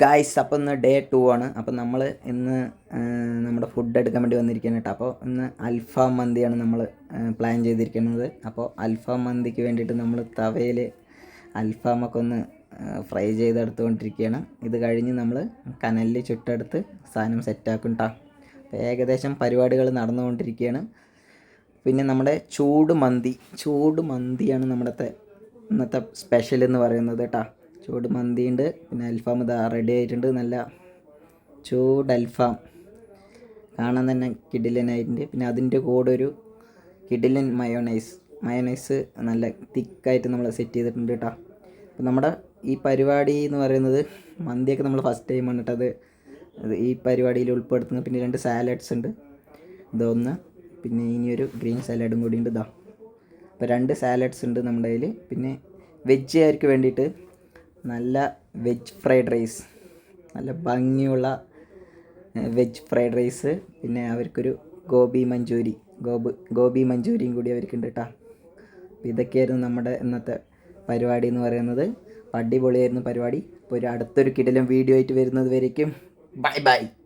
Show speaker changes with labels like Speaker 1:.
Speaker 1: Guys അപ്പോൾ ഇന്ന് day to ആണ്. അപ്പോൾ നമ്മൾ ഇന്ന് നമ്മുടെ ഫുഡ് എടുക്കാൻ വേണ്ടി വന്നിരിക്കുന്നത് കേട്ടോ. അപ്പോൾ ഇന്ന് അൽഫാം മന്തിയാണ് നമ്മൾ പ്ലാൻ ചെയ്തിരിക്കുന്നത്. അപ്പോൾ അൽഫാം മന്തിക്ക് വേണ്ടിയിട്ട് നമ്മൾ തവയിൽ അൽഫാമൊക്കെ ഒന്ന് ഫ്രൈ ചെയ്തെടുത്തുകൊണ്ടിരിക്കുകയാണ്. ഇത് കഴിഞ്ഞ് നമ്മൾ കനലിൽ ചുട്ടെടുത്ത് സാധനം സെറ്റാക്കും കേട്ടോ ഏകദേശം പരിപാടികൾ നടന്നുകൊണ്ടിരിക്കുകയാണ്. പിന്നെ നമ്മുടെ ചൂട് മന്തി ചൂട് മന്തിയാണ് നമ്മുടെ ഇന്നത്തെ സ്പെഷ്യൽ എന്ന് പറയുന്നത് കേട്ടോ ചൂട് മന്തി ഉണ്ട് പിന്നെ അൽഫാം ഇതാ റെഡി ആയിട്ടുണ്ട്. നല്ല ചൂട് അൽഫാം. കാണാൻ തന്നെ കിഡിലനായിട്ടുണ്ട് പിന്നെ അതിന്റെ കൂടെ ഒരു കിഡിലൻ മയോണൈസ് മയോണൈസ് നല്ല തിക്കായിട്ട് നമ്മൾ സെറ്റ് ചെയ്തിട്ടുണ്ട് കേട്ടോ അപ്പോൾ നമ്മുടെ ഈ പരിപാടി എന്ന് പറയുന്നത് മന്തിയൊക്കെ നമ്മൾ ഫസ്റ്റ് ടൈമാണ് കേട്ടോ അത് ഈ പരിപാടിയിൽ ഉൾപ്പെടുത്തുന്നത്. പിന്നെ രണ്ട് സാലഡ്സ് ഉണ്ട്. ഇതൊന്ന് പിന്നെ ഇനിയൊരു ഗ്രീൻ സാലഡും കൂടി ഉണ്ട് ഇതാ അപ്പോൾ രണ്ട് സാലഡ്സ് ഉണ്ട് നമ്മുടെ കയ്യിൽ പിന്നെ വെജുകാർക്ക് വേണ്ടിയിട്ട് നല്ല വെജ് ഫ്രൈഡ് റൈസ് നല്ല ഭംഗിയുള്ള വെജ് ഫ്രൈഡ് റൈസ് പിന്നെ അവർക്കൊരു ഗോബി മഞ്ചൂരി ഗോബ് ഗോബി മഞ്ചൂരിയും കൂടി അവർക്കുണ്ട് കേട്ടോ ഇതൊക്കെയായിരുന്നു നമ്മുടെ ഇന്നത്തെ പരിപാടി എന്ന് പറയുന്നത്. അടിപൊളിയായിരുന്നു പരിപാടി. അപ്പോൾ ഒരു അടുത്തൊരു കിടിലം വീഡിയോ ആയിട്ട് വരുന്നത് വരയ്ക്കും ബൈ ബൈ